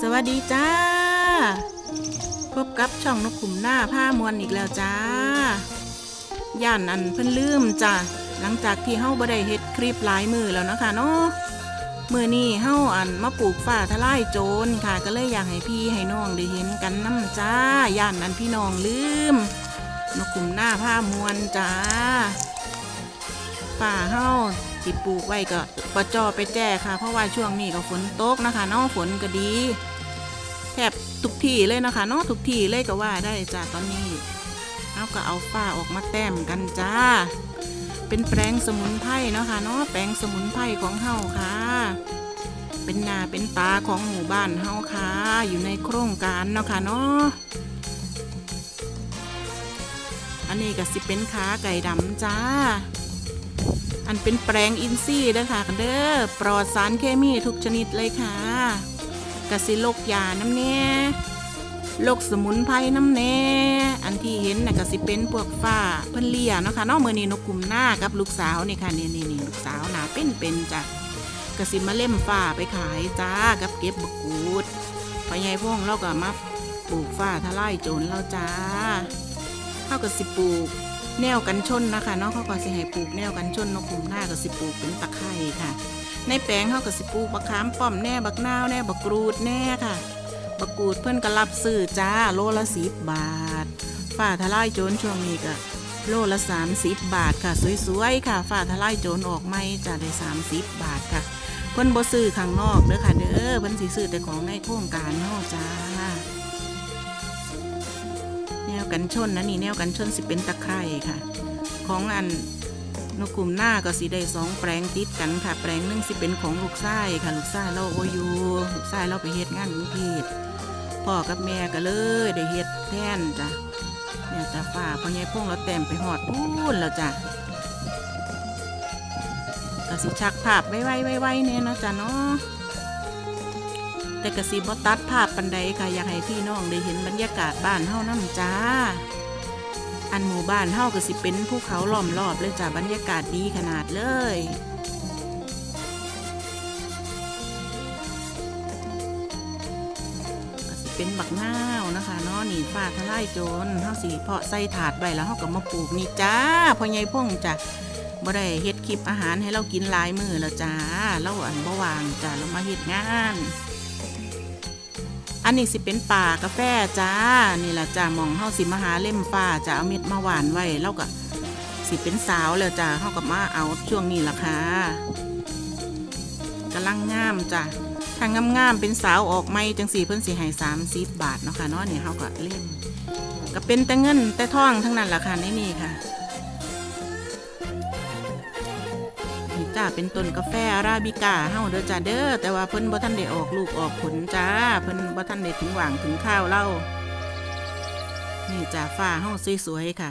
สวัสดีจ้า พบกับช่องนกขุมหน้าผ้ามวลอีกแล้วจ้า ย่านอันเพิ่นลืมจ้าหลังจากที่เฮาบ่ได้เฮ็ดคลิปหลายมือแล้วนะคะเนาะมือนี้เฮาอันมาปลูกฝ้าทลายโจรค่ะ ก็เลยอยากให้พี่ให้น้องได้เห็นกันน้ำจ้า ย่านอันพี่น้องลืมนกขุมหน้าผ้ามวลจ้าป่าเฮา สิปลูกไว้ก็ปะจอไปแจ้ค่ะ เพราะว่าช่วงนี้ก็ฝนตกนะคะเนาะฝนก็ดีแทบทุกที่เลยนะคะเนาะทุกที่เลยก็ว่าได้จ้าตอนนี้เอาก็เอาฝ้าออกมาแต้มกันจ้า เป็นแปลงสมุนไพรเนาะค่ะเนาะแปลงสมุนไพรของเฮาค่ะ เป็นนาเป็นตาของหมู่บ้านเฮาค่ะ อยู่ในโครงการเนาะค่ะเนาะอันนี้ก็สิเป็นขาไก่ดำจ้า อันเป็นแปลงอินทรีย์เด้อค่ะเด้อปลอดสารเคมีทุกชนิดเลยค่ะกสิโลกยาน้ำเน่โลกสมุนไพรน้ำเน่อันที่เห็นนะก็สิเป็นพวกฝ้าเพิ่นเลียเนาะค่ะนาะมื้อนี้นกกลุ่มหน้ากับลูกสาวนี่ค่ะนี่นี่นี่ลูกสาวหนาเป็นเป็นจ้ะกสิมาเล่มฝ้าไปขายจ้ากับเก็บบกูดพ่อใหญ่พงเราก็มาปลูกฝ้าทลายโจรเราจ้าเข้ากับสิปลูก แนวกันชนนะคะเนาะเขาก็สิให้ปลูกแนวกันชนนกขุมหน้าก็สิปลูกเป็นตะไคร่ค่ะ ในแปลงเขาก็สิปลูกบักขามป้อมแน่บักนาวแน่บักกรูดแน่ค่ะ บักกรูดเพื่อนก็รับซื้อจ้าโลละสิบบาทฝ้าทลายโจรช่วงนี้ก็โลละสามสิบบาทค่ะ สวยๆค่ะฝ้าทลายโจรออกไม่จะได้สามสิบบาทค่ะ เพิ่นบ่ซื้อข้างนอกเด้อค่ะเด้อเพิ่นสิซื้อแต่ของในโครงการเนาะจ้า แนวกันชนนะนี่แนวกันชนสิเป็นตะไคร่ค่ะ ของอันนกกลุ่มหน้าก็สิได้สองแปลงติดกันค่ะ แปลงนึงสิเป็นของลูกชายค่ะ ลูกชายเราโออยู่ลูกชายเราไปเฮ็ดงานกรุงเทพพ่อกับแม่ก็เลยได้เฮ็ดแท่นจ้ะเนี่ยจ้ะฝ้าพ่อใหญ่พงเราแต้มไปหอดพูนแล้วจ้ะก็สิชักภาพไว้ไว้ไว้ไว้เนี่ยนะจ้ะเนาะ แต่กระสิบอตัดภาพปันใดค่ะอยากให้พี่น้องได้เห็นบรรยากาศบ้านเฮาน้ำจ้า อันหมู่บ้านเฮาก็สิเป็นภูเขาล้อมรอบเลยจ้าบรรยากาศดีขนาดเลยก็สิเป็นบักนาวนะคะเนาะนี่ฟ้าทลายโจรเฮาสิเพาะใส่ถาดไว้แล้วเฮาก็มาปลูกนี่จ้าพ่อใหญ่พ่งจ้ะบ่ได้เฮ็ดคลิปอาหารให้เรากินหลายมือแล้วจ้าเราอันบ่วางจ้าเรามาเฮ็ดงาน อันนี้สิเป็นป่ากาแฟจ้า นี่แหละจ้ามองเฮาสิมาหาเล่มฟ้าจะเอาเม็ดมาหวานไว้แล้วก็สิเป็นสาวแล้วจ้าเฮาก็มาเอาช่วงนี้ล่ะค่ะกำลังงามจ้าถ้างามงามๆเป็นสาวออกไม่จังสี่เพิ่นสิให้สามสิบบาทเนาะค่ะเนาะเนี่ยเฮาก็เล่มก็เป็นแต่เงินแต่ทองทั้งนั้นล่ะค่ะในนี่ค่ะ จ้าเป็นต้นกาแฟอาราบิก้าเฮาเด้อจ้าเด้อแต่ว่าเพิ่นบ่ทันได้ออกลูกออกผลจ้าเพิ่นบ่ทันได้ถึงหว่างถึงข้าวเล่านี่จ้าฟ้าเฮาสวยๆค่ะ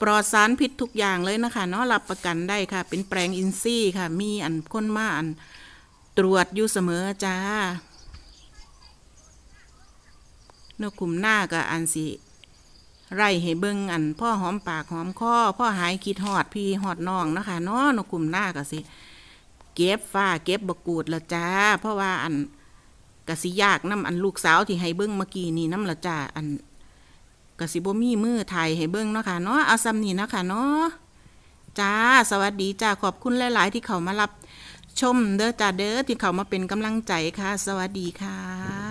ปลอดสารพิษทุกอย่างเลยนะคะเนาะรับประกันได้ค่ะ เป็นแปลงอินทรีย์ค่ะ มีอันค้นมาอันตรวจอยู่เสมอจ้านกกลุ่มหน้าก็อันสิ ไร่ให้เบิ่งอันพ่อหอมปากหอมคอพ่อหายคิดหอดพี่หอดน้องนะคะเนาะนกกลุ่มหน้าก็สิเก็บฝ้าเก็บบกูดละจ้า เพราะว่าอันกสิยากน้ำอันลูกสาวที่ให้เบิ้งเมื่อกี้นี่น้ำละจ้าอันกสิบ่มีมือไทยให้เบิ้งเนาะค่ะเนาะเอาซ้ำนี่นะคะเนาะจ้าสวัสดีจ้าขอบคุณหลาย ๆ ที่เขามารับชมเด้อจ้าเด้อที่เขามาเป็นกำลังใจค่ะ สวัสดีค่ะ